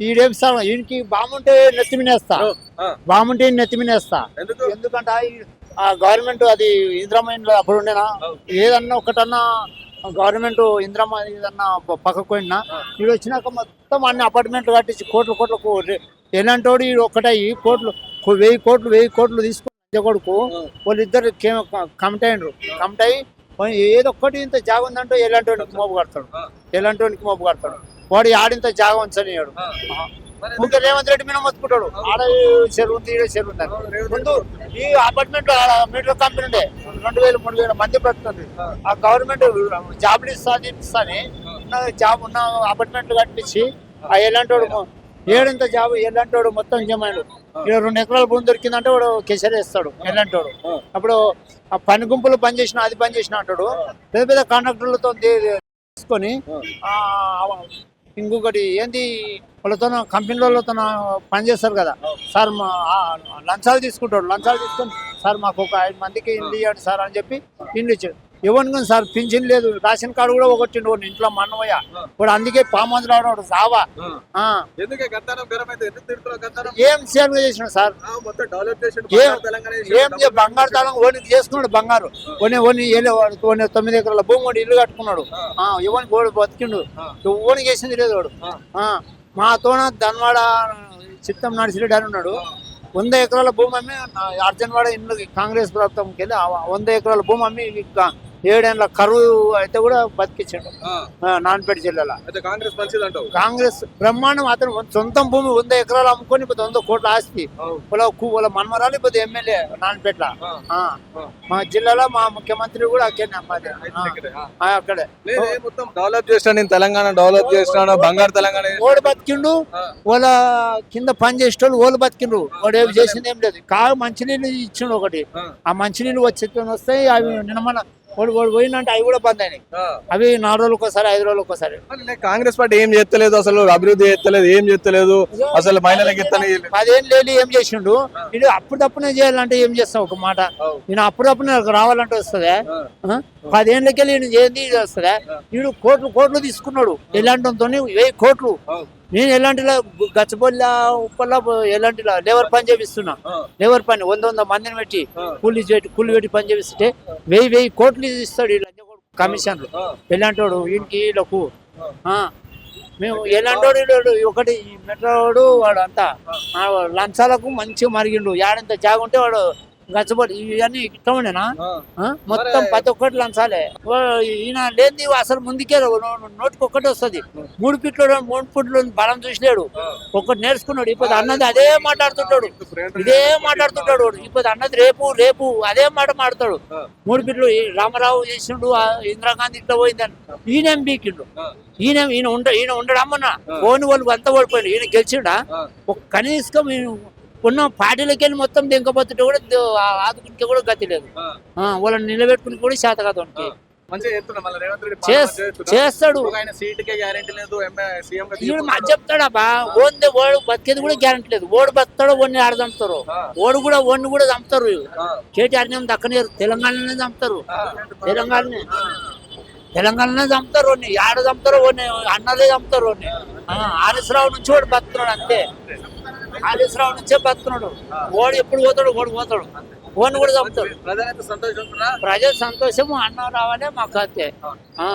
ఈడేం sir ఈయనకి బాగుంటే నెత్తి మినేస్తా ఆ, బాగుంటే ఈయన నెత్తి మినేస్తా ఎందుకు? ఎందుకంటే ఆ- గవర్నమెంట్ అది ఇంద్రమైన్ అప్పుడు ఉండేనా? ఏదన్నా ఒకటన్నా గవర్నమెంట్ ఇంద్రమ ఏదన్నా పక్కకు పోయినా వీడు వచ్చినాక మొత్తం అన్ని అపార్ట్మెంట్లు కట్టించి కోట్ల కోట్లకు ఎలాంటి వాడు వీడు ఒక్కటయ్యి కోట్లు వెయ్యి కోట్లు వెయ్యి కోట్లు తీసుకుని కొడుకు వాళ్ళిద్దరు కమిట్ అయినరు. కమిట్ అయ్యి పోయి ఏదో ఒక్కటి ఇంత జాగ ఉందంటే ఎలాంటి మోపు కడతాడు? ఎలాంటి వాడికి మోపు కడతాడు? వాడు ఆడింత జాగ ఉంచనియాడు ఇంకా రేవంత్ రెడ్డి మీద మొత్తుకుంటాడు. ఆడ చెరువు ఉంది ఈడ చెరువు ఉంది. ముందు ఈ అపార్ట్మెంట్ మీటర్ కంపెనీ ఉండే. రెండు వేలు మూడు వేల మంది బ్రతుకుంది ఆ. గవర్నమెంట్ జాబ్లు ఇస్తుంది ఇస్తుంది ఉన్న జాబ్ ఉన్న అపార్ట్మెంట్లు కట్టించి ఆ ఎలాంటి ఏడంత జాబ్ ఎలాంటి వాడు మొత్తం జమాడు ఇక్కడ రెండు ఎకరాల భూమి దొరికిందంటే వాడు కెసరేస్తాడు ఎలాంటి వాడు అప్పుడు ఆ పని గుంపులు పని చేసిన అది పని చేసిన అంటాడు. పెద్ద పెద్ద కాంట్రాక్టర్లతో తీసుకొని ఇంకొకటి ఏంది వాళ్ళతో కంపెనీలతో పని చేస్తారు కదా. సార్ మా లంచాలు తీసుకుంటాడు. లంచాలు తీసుకొని సార్ మాకు ఒక ఐదు మందికి ఇండ్లు ఇవ్వండి సార్ అని చెప్పి ఇండ్లు ఇచ్చాడు. ఇవ్వను సార్ పింఛన్ లేదు. రేషన్ కార్డు కూడా ఒకటిండు వాడు ఇంట్లో మన్నవయ్య వాడు అందుకే పామందులు ఆడవాడు సావా ఏం సేవ చేసిన సార్? ఏం- బంగారు తాళం ఓనికి చేసుకున్నాడు బంగారు. వాడు ఓని తొమ్మిది ఎకరాల భూమి వాడు ఇల్లు కట్టుకున్నాడు. ఇవ్వని ఓడి బతికిండు? ఓని చేసింది లేదు వాడు. ఆ, మా తోన ధన్వాడ చిత్తం నడిచిరెడ్డి అని ఉన్నాడు. వంద ఎకరాల భూమి అమ్మి అర్జన్వాడ ఇల్లు కాంగ్రెస్ ప్రభుత్వంకి వెళ్ళి వంద ఎకరాల భూమి అమ్మి ఏడేళ్ళ కరువు అయితే కూడా బతికించాడు నాన్పేట జిల్లాలో. కాంగ్రెస్ మంచిది కాంగ్రెస్ బ్రహ్మాండం అతను సొంతం భూమి వంద ఎకరాలు అమ్ముకొని ఇప్పుడు వంద కోట్ల ఆస్తి. అవును. వాళ్ళ మనమరాలు ఇప్పుడు ఎమ్మెల్యే. ఆ. మా జిల్లాలో మా ముఖ్యమంత్రి కూడా అక్కడే లేదే మొత్తం డెవలప్ చేస్తాను నేను తెలంగాణ డెవలప్ చేస్తాను బంగారు తెలంగాణ. ఓడి బతికిండు. వాళ్ళ కింద పని చేసేటోళ్ళు ఓళ్ళు బతికిండ్రు. వాడు ఏమి చేసింది ఏం లేదు. కా మంచినీళ్ళు ఇచ్చిండు ఒకటి. ఆ. మంచినీళ్ళు వచ్చి వస్తాయి అవి నిన్న వాడు వాడు పోయిందంటే అవి కూడా బంద్ అయినాయి. అవి నాలుగు రోజులకు ఒకసారి ఐదు రోజులకు ఒకసారి. కాంగ్రెస్ పార్టీ ఏం చేస్తలేదు? అసలు అభివృద్ధి చేస్తలేదు ఏం చేస్తలేదు? అసలు మహిళలకు. పదేళ్ళు లేని ఏం చేసిండు? ఇది అప్పుడప్పుడే చేయాలంటే ఏం చేస్తావు ఒక మాట. నేను అప్పుడప్పుడు రావాలంటే వస్తుందా? ఆ. ఆ? పదేళ్ళకి వెళ్ళి నేను ఏంది ఇది వస్తుందా? వీడు కోట్లు కోట్లు తీసుకున్నాడు. ఎలాంటితో వెయ్యి కోట్లు. నేను ఎలాంటి గచ్చబొల్ల ఉప్పల్ల ఎలాంటి లేబర్ పని చేపిస్తున్నా. లేబర్ పని వంద వంద మందిని పెట్టి. కూలి పెట్టి కూలి పెట్టి పని చేపిస్తుంటే వెయ్యి వెయ్యి కోట్లు ఇస్తాడు కొడుకు కమిషన్లు. ఎలాంటి వాడు వీళ్ళకు ఆ. మేము ఎలాంటి వాడు ఒకటి ఈ మెట్రో వాడు అంతా లంచాలకు మంచిగా మరిగిండు. యాడంత జాగుంటే వాడు గచ్చబడి ఇవన్నీ. ఆ? మొత్తం ప్రతి ఒక్కటి లంచాలే ఈయన లేని అసలు ముందుకే నోటికి ఒక్కటి వస్తుంది. మూడు పిట్లు మూడు పుట్లు బలం చూసిలేడు ఒక్కటి నేర్చుకున్నాడు ఇప్పుడు అన్నది అదే మాట్లాడుతుంటాడు. ఇదే మాట్లాడుతుంటాడు వాడు. ఇప్పుడు అన్నది రేపు రేపు అదే మాట మాట్లాడతాడు. ఆ. మూడు పిట్లు రామారావు చేసిండు ఇందిరాగాంధీ ఇట్లా పోయిందని. ఈయన బీకిండు. ఈయన ఈయన ఉండ ఈయన ఉండడమ్మన్నా? పోని వాళ్ళు అంతా ఓడిపోయిండు ఈయన గెలిచిండా? కనీసం ఉన్న పార్టీలకి వెళ్ళి మొత్తం దింకపోతుంటే కూడా ఆదుకుంటే కూడా గతి లేదు. వాళ్ళని నిలబెట్టుకుని కూడా శాత కాదు చేస్తున్నా. చేస్తాడు. అది చెప్తాడబ్బా ఓన్ది ఓడు బతికేది కూడా గ్యారంటీ లేదు. ఓడు బతాడో ఓడిని ఆడ చంపుతారు. ఓడు కూడా ఓడిని కూడా చంపుతారు. ఆ. కేటీఆర్ ఏం దక్కనేరు తెలంగాణలోనే చంపుతారు. తెలంగాణనే. తెలంగాణలోనే చంపుతారు ఆడ చంపుతారు అన్నలే చంపుతారు ఓడిని. ఆర్ఎస్ రావు నుంచి వాడు బతున్నాడు అంతే. ఆర్ఎస్ రావు నుంచే బతున్నాడు ఓడు ఎప్పుడు పోతాడు ఓడి పోతాడు. ఓడిని కూడా చంపుతాడు. సంతోషం ప్రజల సంతోషము అన్న రావాలే మాకు అంతే. ఆ.